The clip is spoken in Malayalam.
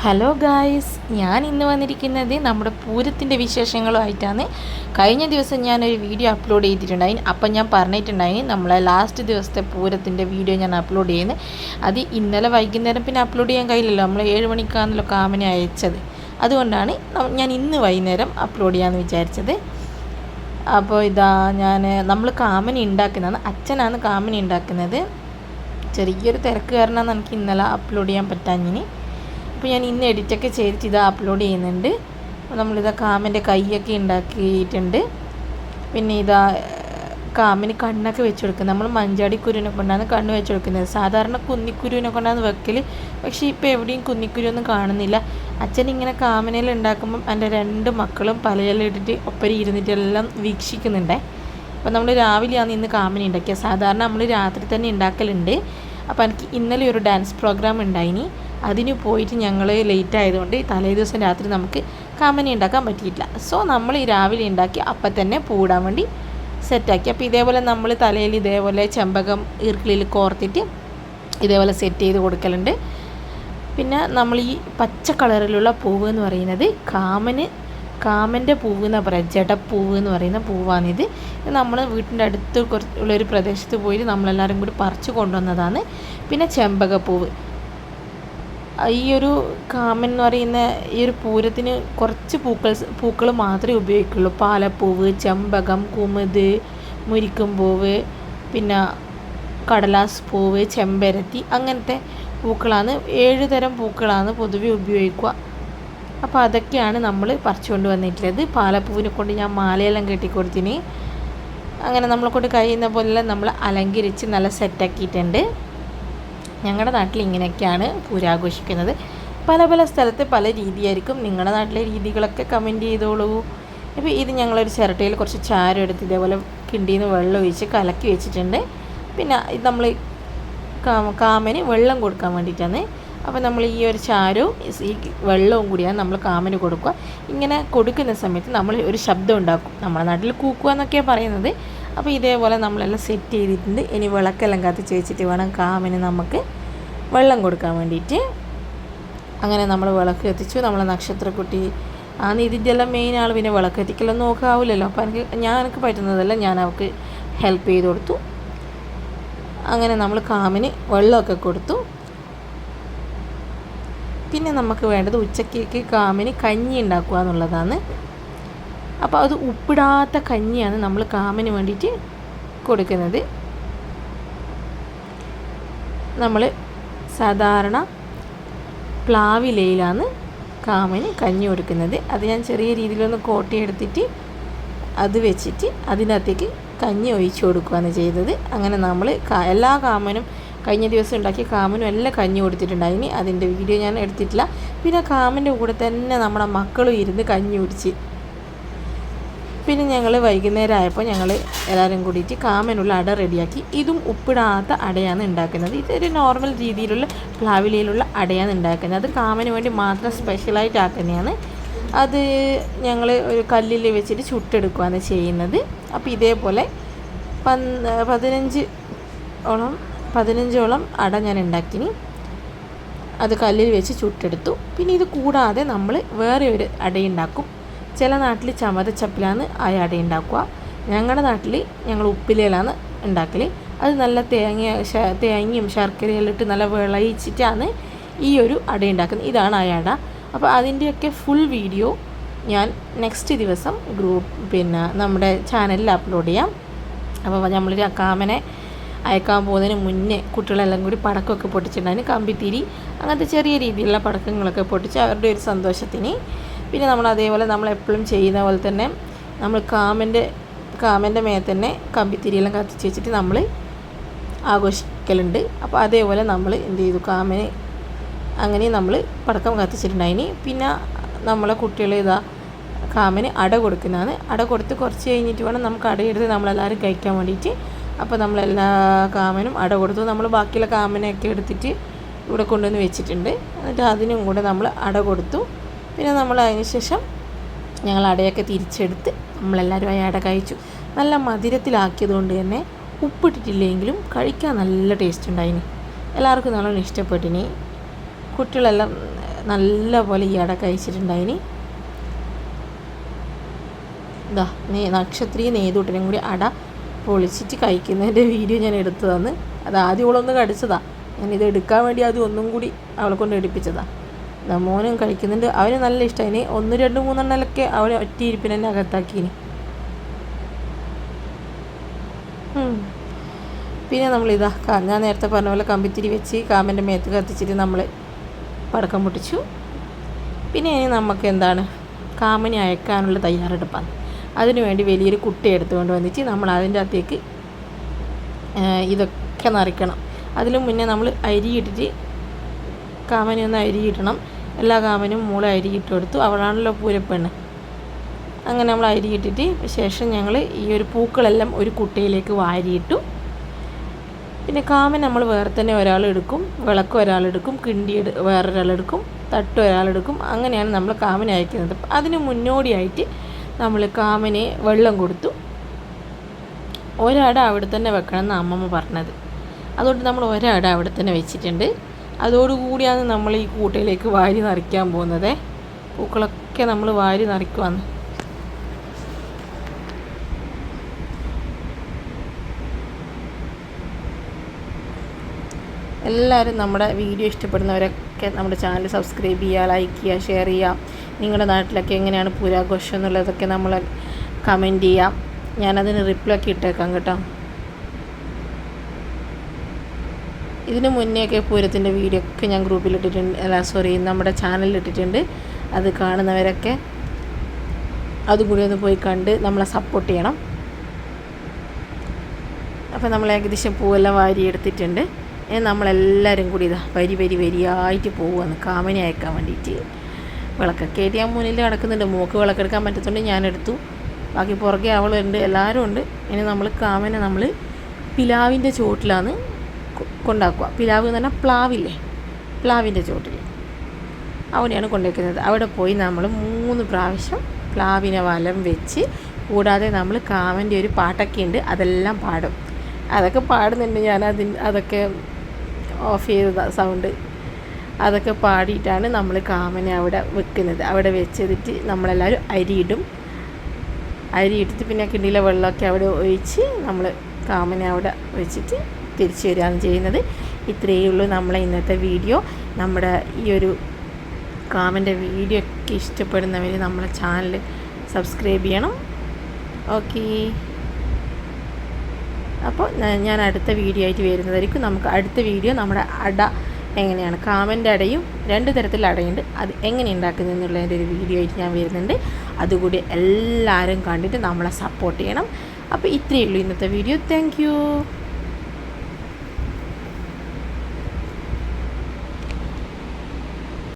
ഹലോ ഗായ്സ് ഞാൻ ഇന്ന് വന്നിരിക്കുന്നത് നമ്മുടെ പൂരത്തിന്റെ വിശേഷങ്ങളുമായിട്ടാണ് കഴിഞ്ഞ ദിവസം ഞാനൊരു വീഡിയോ അപ്ലോഡ് ചെയ്തിട്ടുണ്ടായി. അപ്പം ഞാൻ പറഞ്ഞിട്ടുണ്ടായി നമ്മളെ ലാസ്റ്റ് ദിവസത്തെ പൂരത്തിന്റെ വീഡിയോ ഞാൻ അപ്ലോഡ് ചെയ്യുന്നത് അത് ഇന്നലെ വൈകുന്നേരം പിന്നെ അപ്ലോഡ് ചെയ്യാൻ കഴിയില്ലല്ലോ. നമ്മൾ ഏഴ് മണിക്കാണല്ലോ കാമനെ അയച്ചത്. അതുകൊണ്ടാണ് ഞാൻ ഇന്ന് വൈകുന്നേരം അപ്ലോഡ് ചെയ്യാമെന്ന് വിചാരിച്ചത്. അപ്പോൾ ഇതാ ഞാൻ നമ്മൾ കാമനി ഉണ്ടാക്കുന്നതാണ് അച്ഛനാണ് കാമനി ഉണ്ടാക്കുന്നത് ചെറിയൊരു തിരക്ക് കാരണമാണ് എനിക്ക് ഇന്നലെ അപ്ലോഡ് ചെയ്യാൻ പറ്റാഞ്ഞിനി. അപ്പോൾ ഞാൻ ഇന്ന് എഡിറ്റൊക്കെ ചെയ്തിട്ട് ഇത് അപ്ലോഡ് ചെയ്യുന്നുണ്ട്. നമ്മളിതാ കാമന്റെ കൈയൊക്കെ ഉണ്ടാക്കിയിട്ടുണ്ട് പിന്നെ ഇതാ കാമിന് കണ്ണൊക്കെ വെച്ച് കൊടുക്കുന്നത് നമ്മൾ മഞ്ചാടി കുരുവിനെ കൊണ്ടാണ് കണ്ണ് വെച്ച് കൊടുക്കുന്നത് സാധാരണ കുന്നിക്കുരുവിനെ കൊണ്ടാണ് വെക്കൽ പക്ഷേ ഇപ്പോൾ എവിടെയും കുന്നിക്കുരുവൊന്നും കാണുന്നില്ല. അച്ഛൻ ഇങ്ങനെ കാമനയിൽ ഉണ്ടാക്കുമ്പം എന്റെ രണ്ട് മക്കളും പലയെല്ലാം ഇട്ടിട്ട് ഒപ്പരി ഇരുന്നിട്ടെല്ലാം വീക്ഷിക്കുന്നുണ്ടേ. അപ്പോൾ നമ്മൾ രാവിലെയാണ് ഇന്ന് കാമന ഉണ്ടാക്കിയത് സാധാരണ നമ്മൾ രാത്രി തന്നെ ഉണ്ടാക്കലുണ്ട് അപ്പോൾ എനിക്ക് ഇന്നലെ ഒരു ഡാൻസ് പ്രോഗ്രാം ഉണ്ടായിനി അതിന് പോയിട്ട് ഞങ്ങൾ ലേറ്റ് ആയതുകൊണ്ട് തലേ ദിവസം രാത്രി നമുക്ക് കമ്മനി ഉണ്ടാക്കാൻ പറ്റിയിട്ടില്ല. സോ നമ്മൾ ഈ രാവിലെ ഉണ്ടാക്കി അപ്പം തന്നെ പൂടാൻ വേണ്ടി സെറ്റാക്കി അപ്പോൾ ഇതേപോലെ നമ്മൾ തലയിൽ ഇതേപോലെ ചെമ്പകം ഇർക്കിളിൽ കോർത്തിട്ട് ഇതേപോലെ സെറ്റ് ചെയ്ത് കൊടുക്കലുണ്ട്. പിന്നെ നമ്മൾ ഈ പച്ച കളറിലുള്ള പൂവ് എന്ന് പറയുന്നത് കാമന് കാമന്റെ പൂവ് എന്ന് പറയുക ജടപ്പൂവ് എന്ന് പറയുന്ന പൂവാണിത്. നമ്മൾ വീട്ടിന്റെ അടുത്ത് കുറച്ച് ഉള്ളൊരു പ്രദേശത്ത് പോയിട്ട് നമ്മളെല്ലാവരും കൂടി പറിച്ചു കൊണ്ടുവന്നതാണ്. പിന്നെ ചെമ്പകപ്പൂവ്. ഈ ഒരു കാമൻ എന്ന് പറയുന്ന ഈ ഒരു പൂരത്തിന് കുറച്ച് പൂക്കൾ പൂക്കൾ മാത്രമേ ഉപയോഗിക്കുള്ളൂ. പാലപ്പൂവ് ചെമ്പകം കുമുത് മുരിക്കുംപൂവ് പിന്നെ കടലാസ് പൂവ് ചെമ്പരത്തി അങ്ങനത്തെ പൂക്കളാണ്. ഏഴ് തരം പൂക്കളാണ് പൊതുവെ ഉപയോഗിക്കുക. അപ്പോൾ അതൊക്കെയാണ് നമ്മൾ പറിച്ചുകൊണ്ട് വന്നിട്ടുള്ളത്. പാലപ്പൂവിനെ കൊണ്ട് ഞാൻ മാലയെല്ലാം കെട്ടിക്കൊടുത്തിന് അങ്ങനെ നമ്മളെ കൊണ്ട് കഴിയുന്ന പോലെ നമ്മൾ അലങ്കരിച്ച് നല്ല സെറ്റാക്കിയിട്ടുണ്ട് ഞങ്ങളുടെ നാട്ടിൽ ഇങ്ങനെയൊക്കെയാണ് പൂരാഘോഷിക്കുന്നത്. പല പല സ്ഥലത്ത് പല രീതിയായിരിക്കും നിങ്ങളുടെ നാട്ടിലെ രീതികളൊക്കെ കമന്റ് ചെയ്തോളൂ. ഇപ്പോൾ ഇത് ഞങ്ങളൊരു ചിരട്ടയിൽ കുറച്ച് ചാരം എടുത്ത് ഇതേപോലെ കിണ്ടിയിൽ നിന്ന് വെള്ളം ഒഴിച്ച് കലക്കി വെച്ചിട്ടുണ്ട്. പിന്നെ ഇത് നമ്മൾ കാമന് വെള്ളം കൊടുക്കാൻ വേണ്ടിയിട്ടാണ്. അപ്പോൾ നമ്മൾ ഈ ഒരു ചാരവും ഈ വെള്ളവും കൂടിയാണ് നമ്മൾ കാമന് കൊടുക്കുക. ഇങ്ങനെ കൊടുക്കുന്ന സമയത്ത് നമ്മൾ ഒരു ശബ്ദം ഉണ്ടാക്കും. നമ്മുടെ നാട്ടിൽ കൂക്കുക എന്നൊക്കെയാണ് പറയുന്നത്. അപ്പോൾ ഇതേപോലെ നമ്മളെല്ലാം സെറ്റ് ചെയ്തിട്ടുണ്ട്. ഇനി വിളക്കെല്ലാം കത്തിച്ച് വെച്ചിട്ട് വേണം കാമന് നമുക്ക് വെള്ളം കൊടുക്കാൻ വേണ്ടിയിട്ട്. അങ്ങനെ നമ്മൾ വിളക്ക് കത്തിച്ചു. നമ്മളെ നക്ഷത്രക്കുട്ടി ആ ഇതിന്റെ മെയിൻ ആൾ പിന്നെ വിളക്ക് എത്തിക്കലൊന്നും നോക്കാവില്ലല്ലോ അപ്പോൾ എനിക്ക് ഞാൻ എനിക്ക് പറ്റുന്നതല്ല. ഞാൻ അവൾക്ക് ഹെൽപ്പ് ചെയ്ത് കൊടുത്തു. അങ്ങനെ നമ്മൾ കാമിന് വെള്ളമൊക്കെ കൊടുത്തു. പിന്നെ നമുക്ക് വേണ്ടത് ഉച്ചക്കേക്ക് കാമിന് കഞ്ഞി ഉണ്ടാക്കുക എന്നുള്ളതാണ്. അപ്പോൾ അത് ഉപ്പിടാത്ത കഞ്ഞിയാണ് നമ്മൾ കാമിന് വേണ്ടിയിട്ട് കൊടുക്കുന്നത്. നമ്മൾ സാധാരണ പ്ലാവിലയിലാണ് കാമന് കഞ്ഞി കൊടുക്കുന്നത് അത് ഞാൻ ചെറിയ രീതിയിലൊന്ന് കോട്ടിയെടുത്തിട്ട് അത് വെച്ചിട്ട് അതിനകത്തേക്ക് കഞ്ഞി ഒഴിച്ചു കൊടുക്കുകയാണ് ചെയ്തത്. അങ്ങനെ നമ്മൾ എല്ലാ കാമനും കഴിഞ്ഞ ദിവസം ഉണ്ടാക്കിയ കാമനും എല്ലാം കഞ്ഞി കൊടുത്തിട്ടുണ്ടായിനി അതിന്റെ വീഡിയോ ഞാൻ എടുത്തിട്ടില്ല. പിന്നെ കാമന്റെ കൂടെ തന്നെ നമ്മുടെ മക്കളും ഇരുന്ന് കഞ്ഞി കുടിച്ച് പിന്നെ ഞങ്ങൾ വൈകുന്നേരം ആയപ്പോൾ ഞങ്ങൾ എല്ലാവരും കൂടിയിട്ട് കാമനുള്ള അട റെഡിയാക്കി. ഇതും ഉപ്പിടാത്ത അടയാണ് ഉണ്ടാക്കുന്നത് ഇതൊരു നോർമൽ രീതിയിലുള്ള പ്ലാവിലയിലുള്ള അടയാണ് ഉണ്ടാക്കുന്നത് അത് കാമന് വേണ്ടി മാത്രം സ്പെഷ്യലായിട്ട് ആക്കുന്നതാണ്. അത് ഞങ്ങൾ ഒരു കല്ലിൽ വെച്ചിട്ട് ചുട്ടെടുക്കുകയാണ് ചെയ്യുന്നത്. അപ്പോൾ ഇതേപോലെ പന് പതിനഞ്ച് ഓളം പതിനഞ്ചോളം അട ഞാൻ ഉണ്ടാക്കിനി അത് കല്ലിൽ വെച്ച് ചുട്ടെടുത്തു. പിന്നെ ഇത് കൂടാതെ നമ്മൾ വേറെ ഒരു അടയുണ്ടാക്കും ചില നാട്ടിൽ ചമരച്ചപ്പിലാണ് അട ഉണ്ടാക്കുക ഞങ്ങളുടെ നാട്ടിൽ ഞങ്ങൾ ഉപ്പിലയിലാണ് ഉണ്ടാക്കൽ അത് നല്ല തേങ്ങ തേങ്ങയും ശർക്കരയെല്ലാം ഇട്ട് നല്ല വിളയിച്ചിട്ടാണ് ഈ ഒരു അട ഉണ്ടാക്കുന്നത് ഇതാണ് അട. അപ്പോൾ അതിന്റെയൊക്കെ ഫുൾ വീഡിയോ ഞാൻ നെക്സ്റ്റ് ദിവസം ഗ്രൂപ്പ് പിന്നെ നമ്മുടെ ചാനലിൽ അപ്ലോഡ് ചെയ്യാം. അപ്പോൾ നമ്മൾ കാമനെ അയക്കാൻ പോകുന്നതിന് മുന്നേ കുട്ടികളെല്ലാം കൂടി പടക്കമൊക്കെ പൊട്ടിച്ചിട്ടുണ്ടായിരുന്നു കമ്പിത്തിരി. അങ്ങനത്തെ ചെറിയ രീതിയിലുള്ള പടക്കങ്ങളൊക്കെ പൊട്ടിച്ച് അവരുടെ ഒരു സന്തോഷത്തിന് പിന്നെ നമ്മൾ അതേപോലെ നമ്മൾ എപ്പോഴും ചെയ്യുന്ന പോലെ തന്നെ നമ്മൾ കാമന്റെ കാമന്റെ മേ തന്നെ കമ്പിത്തിരിയെല്ലാം കത്തിച്ച് വെച്ചിട്ട് നമ്മൾ ആഘോഷിക്കലുണ്ട്. അപ്പോൾ അതേപോലെ നമ്മൾ എന്ത് ചെയ്തു? കാമന് അങ്ങനെ നമ്മൾ പടക്കം കത്തിച്ചിട്ടുണ്ടായിന് പിന്നെ നമ്മളെ കുട്ടികൾ ഇതാ കാമന് അട കൊടുക്കുന്നതാണ്. അട കൊടുത്ത് കുറച്ച് കഴിഞ്ഞിട്ട് വേണം നമുക്ക് അടയെടുത്ത് നമ്മളെല്ലാവരും കഴിക്കാൻ വേണ്ടിയിട്ട്. അപ്പോൾ നമ്മളെല്ലാ കാമനും അട കൊടുത്തു. നമ്മൾ ബാക്കിയുള്ള കാമനെയൊക്കെ എടുത്തിട്ട് ഇവിടെ കൊണ്ടുവന്ന് വെച്ചിട്ടുണ്ട്. എന്നിട്ട് അതിനും കൂടെ നമ്മൾ അട കൊടുത്തു. പിന്നെ നമ്മൾ അതിന് ശേഷം ഞങ്ങൾ അടയൊക്കെ തിരിച്ചെടുത്ത് നമ്മളെല്ലാവരും അട കഴിച്ചു. നല്ല മധുരത്തിലാക്കിയതുകൊണ്ട് തന്നെ ഉപ്പിട്ടിട്ടില്ലെങ്കിലും കഴിക്കാൻ നല്ല ടേസ്റ്റ് ഉണ്ടായിന്. എല്ലാവർക്കും നല്ലോണം ഇഷ്ടപ്പെട്ടിനി. കുട്ടികളെല്ലാം നല്ല പോലെ ഈ അട കഴിച്ചിട്ടുണ്ടായിന്. ഇതാ നേ നക്ഷത്രി നേതൂട്ടനും കൂടി അട പൊളിച്ചിട്ട് കഴിക്കുന്നതിന്റെ വീഡിയോ ഞാൻ എടുത്തു തന്ന് അത് ആദ്യം ഇവളൊന്ന് കടിച്ചതാണ് ഞാനിത് എടുക്കാൻ വേണ്ടി ആദ്യം ഒന്നും കൂടി അവളെ കൊണ്ട് എടുപ്പിച്ചതാ. ഇതാ മോനും കഴിക്കുന്നുണ്ട് അവന് നല്ല ഇഷ്ടമായി ഒന്ന് രണ്ട് മൂന്നെണ്ണലൊക്കെ അവൻ ഒറ്റ ഇരിപ്പിന് തന്നെ അകത്താക്കിനി പിന്നെ നമ്മൾ ഇതാ ഞാൻ നേരത്തെ പറഞ്ഞ പോലെ കമ്പിത്തിരി വെച്ച് കാമന്റെ മേത്ത് കത്തിച്ചിട്ട് നമ്മൾ പടക്കം പൊട്ടിച്ചു. പിന്നെ ഇനി നമുക്ക് എന്താണ്? കാമനെ അയക്കാനുള്ള തയ്യാറെടുപ്പാണ്. അതിനുവേണ്ടി വലിയൊരു കുട്ടി എടുത്തുകൊണ്ട് വന്നിട്ട് നമ്മൾ അതിന്റെ അകത്തേക്ക് ഇതൊക്കെ നിറയ്ക്കണം. അതിന് മുന്നേ നമ്മൾ അരി ഇട്ടിട്ട് കാമനെ ഒന്ന് അരി ഇടണം. എല്ലാ കാമനും മൂളെ അരി ഇട്ട് കൊടുത്തു. അവളാണല്ലോ പൂരപ്പെണ്ണ്. അങ്ങനെ നമ്മൾ അരി ഇട്ടിട്ട് ശേഷം ഞങ്ങൾ ഈ ഒരു പൂക്കളെല്ലാം ഒരു കുട്ടയിലേക്ക് വാരിയിട്ടു. പിന്നെ കാമൻ നമ്മൾ വേറെ തന്നെ ഒരാൾ എടുക്കും വിളക്ക് ഒരാളെടുക്കും കിണ്ടി വേറൊരാളെടുക്കും തട്ട് ഒരാളെടുക്കും അങ്ങനെയാണ് നമ്മൾ കാമനെ അയക്കുന്നത്. അതിന് മുന്നോടിയായിട്ട് നമ്മൾ കാമനെ വെള്ളം കൊടുത്തു. ഒരാട അവിടെ തന്നെ വെക്കണം എന്ന് അമ്മമ്മ പറഞ്ഞത്. അതുകൊണ്ട് നമ്മൾ ഒരാട അവിടെ തന്നെ വെച്ചിട്ടുണ്ട്. അതോടുകൂടിയാണ് നമ്മൾ ഈ കൂട്ടയിലേക്ക് വാരി നിറയ്ക്കാൻ പോകുന്നത്. പൂക്കളൊക്കെ നമ്മൾ വാരി നിറയ്ക്കുവാണ്. എല്ലാവരും നമ്മുടെ വീഡിയോ ഇഷ്ടപ്പെടുന്നവരൊക്കെ നമ്മുടെ ചാനൽ സബ്സ്ക്രൈബ് ചെയ്യുക ലൈക്ക് ചെയ്യുക ഷെയർ ചെയ്യുക. നിങ്ങളുടെ നാട്ടിലൊക്കെ എങ്ങനെയാണ് പൂരാഘോഷം എന്നുള്ളതൊക്കെ നമ്മൾ കമന്റ് ചെയ്യാം. ഞാനതിന് റിപ്ലൈ ഒക്കെ ഇട്ടേക്കാം കേട്ടോ. ഇതിന് മുന്നേയൊക്കെ പൂരത്തിന്റെ വീഡിയോ ഒക്കെ ഞാൻ ഗ്രൂപ്പിൽ ഇട്ടിട്ടുണ്ട്. അല്ല സോറി നമ്മുടെ ചാനലിൽ ഇട്ടിട്ടുണ്ട്. അത് കാണുന്നവരൊക്കെ അതും കൂടി ഒന്ന് പോയി കണ്ട് നമ്മളെ സപ്പോർട്ട് ചെയ്യണം. അപ്പോൾ നമ്മൾ ഏകദേശം പൂവെല്ലാം വാരി എടുത്തിട്ടുണ്ട് നമ്മളെല്ലാവരും കൂടി ഇതാ വരി വരി വരിയായിട്ട് പോവുകയാണ് കാമനെ അയക്കാൻ വേണ്ടിയിട്ട് വിളക്കൊക്കെ ആയിട്ട് ഞാൻ മുന്നിൽ കിടക്കുന്നുണ്ട് മൂക്ക് വിളക്കെടുക്കാൻ പറ്റത്തുണ്ട്. ഞാനെടുത്തു ബാക്കി പുറകെ അവളുണ്ട്. എല്ലാവരും ഉണ്ട്. ഇനി നമ്മൾ കാമനെ നമ്മൾ പിലാവിന്റെ ചോട്ടിലാണ് കൊണ്ടാക്കുക. പിലാവ് എന്ന് പറഞ്ഞാൽ പ്ലാവില്ലേ? പ്ലാവിന്റെ ചോട്ടിൽ അവിടെയാണ് കൊണ്ടുവയ്ക്കുന്നത് അവിടെ പോയി നമ്മൾ മൂന്ന് പ്രാവശ്യം പ്ലാവിനെ വലം വെച്ച് കൂടാതെ നമ്മൾ കാമന്റെ ഒരു പാട്ടൊക്കെ ഉണ്ട് അതെല്ലാം പാടും. അതൊക്കെ പാടുന്നുണ്ട് ഞാൻ അതിന് അതൊക്കെ ഓഫ് ചെയ്ത സൗണ്ട്. അതൊക്കെ പാടിയിട്ടാണ് നമ്മൾ കാമനെ അവിടെ വെക്കുന്നത്. അവിടെ വെച്ചിട്ട് നമ്മളെല്ലാവരും അരിയിടും. അരിയിട്ടിട്ട് പിന്നെ കിണ്ടിയിലെ വെള്ളമൊക്കെ അവിടെ ഒഴിച്ച് നമ്മൾ കാമനെ അവിടെ വെച്ചിട്ട് തിരിച്ചു വരികയാണ് ചെയ്യുന്നത്. ഇത്രയേ ഉള്ളൂ നമ്മളെ ഇന്നത്തെ വീഡിയോ. നമ്മുടെ ഈ ഒരു കാമന്റെ വീഡിയോ ഒക്കെ ഇഷ്ടപ്പെടുന്നവർ നമ്മളെ ചാനൽ സബ്സ്ക്രൈബ് ചെയ്യണം. ഓക്കേ. അപ്പോൾ ഞാൻ അടുത്ത വീഡിയോ ആയിട്ട് വരുന്നതായിരിക്കും. നമുക്ക് അടുത്ത വീഡിയോ നമ്മുടെ അട എങ്ങനെയാണ്? കാമന്റെ അടയും രണ്ട് തരത്തിൽ അടയുണ്ട്. അത് എങ്ങനെ ഉണ്ടാക്കുന്നത് എന്നുള്ളതിന്റെ ഒരു വീഡിയോ ആയിട്ട് ഞാൻ വരുന്നുണ്ട്. അതുകൂടി എല്ലാവരും കണ്ടിട്ട് നമ്മളെ സപ്പോർട്ട് ചെയ്യണം. അപ്പോൾ ഇത്രയേ ഉള്ളൂ ഇന്നത്തെ വീഡിയോ. താങ്ക്